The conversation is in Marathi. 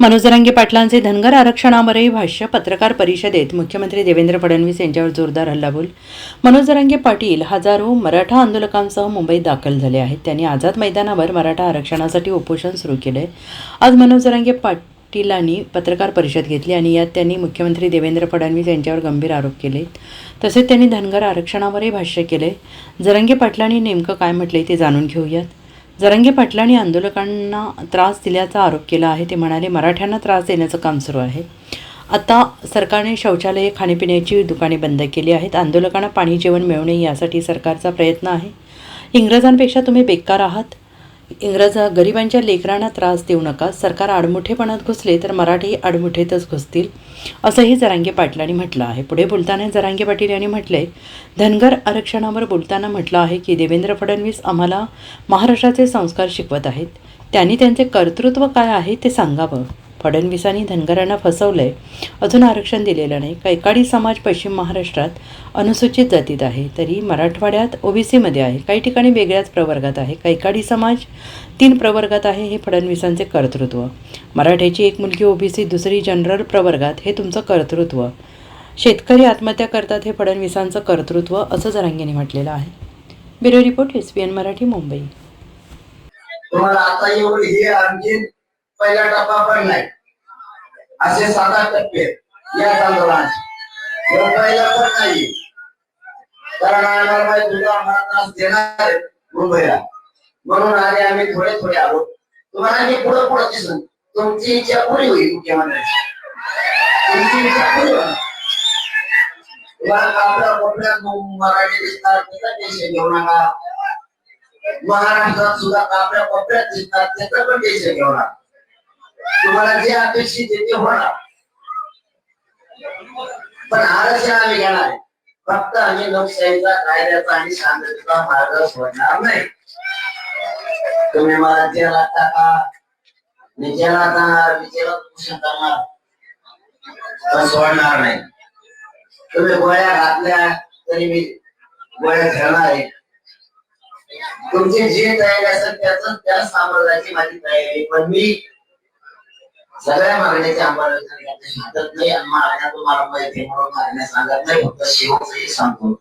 मनोज पाटलांचे धनगर आरक्षणावरही भाष्य पत्रकार परिषदेत मुख्यमंत्री देवेंद्र फडणवीस यांच्यावर जोरदार हल्लाबोल. मनोज पाटील हजारो मराठा आंदोलकांसह मुंबईत दाखल झाले आहेत. त्यांनी आझाद मैदानावर मराठा आरक्षणासाठी उपोषण सुरू केले. आज मनोज जरांगे पाटीलांनी पत्रकार परिषद घेतली आणि यात त्यांनी मुख्यमंत्री देवेंद्र फडणवीस यांच्यावर गंभीर आरोप केले. तसेच त्यांनी धनगर आरक्षणावरही भाष्य केले. जरंगे पाटलांनी नेमकं काय म्हटले ते जाणून घेऊयात. जरंगे पाटलांनी आंदोलकांना त्रास दिल्याचा आरोप केला आहे. ते म्हणाले मराठ्यांना त्रास देण्याचं काम सुरू आहे. आता सरकारने शौचालये खाण्यापिण्याची दुकाने बंद केली आहेत. आंदोलकांना पाणी जेवण मिळू नये यासाठी सरकारचा प्रयत्न आहे. इंग्रजांपेक्षा तुम्ही बेकार आहात. इंग्रज गरिबांच्या लेकरांना त्रास देऊ नका. सरकार आडमुठेपणात घुसले तर मराठी आडमुठेतच घुसतील असंही जरांगे पाटलांनी म्हटलं आहे. पुढे बोलताना जरांगे पाटील यांनी म्हटले धनगर आरक्षणावर बोलताना म्हटलं आहे की देवेंद्र फडणवीस आम्हाला महाराष्ट्राचे संस्कार शिकवत आहेत. त्यांनी त्यांचे कर्तृत्व काय आहे ते सांगावं. फडणवीसांनी धनगरांना फसवलंय. अजून आरक्षण दिलेलं नाही. कैकाडी समाज पश्चिम महाराष्ट्रात अनुसूचित जातीत आहे तरी मराठवाड्यात ओबीसीमध्ये आहे. काही ठिकाणी वेगळ्याच प्रवर्गात आहे. कैकाडी समाज तीन प्रवर्गात आहे हे फडणवीसांचे कर्तृत्व. मराठ्याची एक मुलगी ओबीसी दुसरी जनरल प्रवर्गात हे तुमचं कर्तृत्व. शेतकरी आत्महत्या करतात हे फडणवीसांचं कर्तृत्व असं जरांगेने म्हटलेलं आहे. Bureau report S P N Marathi Mumbai. तुम्हाला आता एवढी हे आणखी पहिला टप्पा पण नाही. असे सात आठ टप्पे या आंदोलनाचे एवढं पण नाही. कारण आम्हाला माहीत होतं त्रास देणार मुंबईला. म्हणून आले आम्ही थोडे थोडे आलो. तुम्हाला मी पुढे पुढे दिसून तुमची इच्छा पुरी होईल मुख्यमंत्र्यांची तुमची इच्छा पुरी होईल. तुम्हाला आपल्या कोपऱ्यात मराठी दिसतात त्याचा टेन्शन घेऊ नका. महाराष्ट्रात सुद्धा आपल्या कोपऱ्यात दिसतात त्याचं पण टेन्शन घेऊ नका. तुम्हाला जे अपेक्षित आहे ते होणार. पण आरक्षण आम्ही घेणार. फक्त आम्ही लोकशाहीचा कायद्याचा आणि शांततेचा मार्ग सोडणार नाही. तुम्ही मला जेलात टाका मी जेलात जाणार मी जेलात उपोषण करणार पण सोडणार नाही. तुम्ही गोळ्या घातल्या तरी मी गोळ्या खेळणार आहे. तुमची जी तयारी असेल त्याच त्या साम्राज्याची माझी तयारी आहे. पण मी सगळ्या मागण्याची अंमलबजावणी करण्याची हातात नाही आणि मागण्या तुम्हाला माहिती म्हणून मागण्या सांगत नाही फक्त शेवटच सांगतो.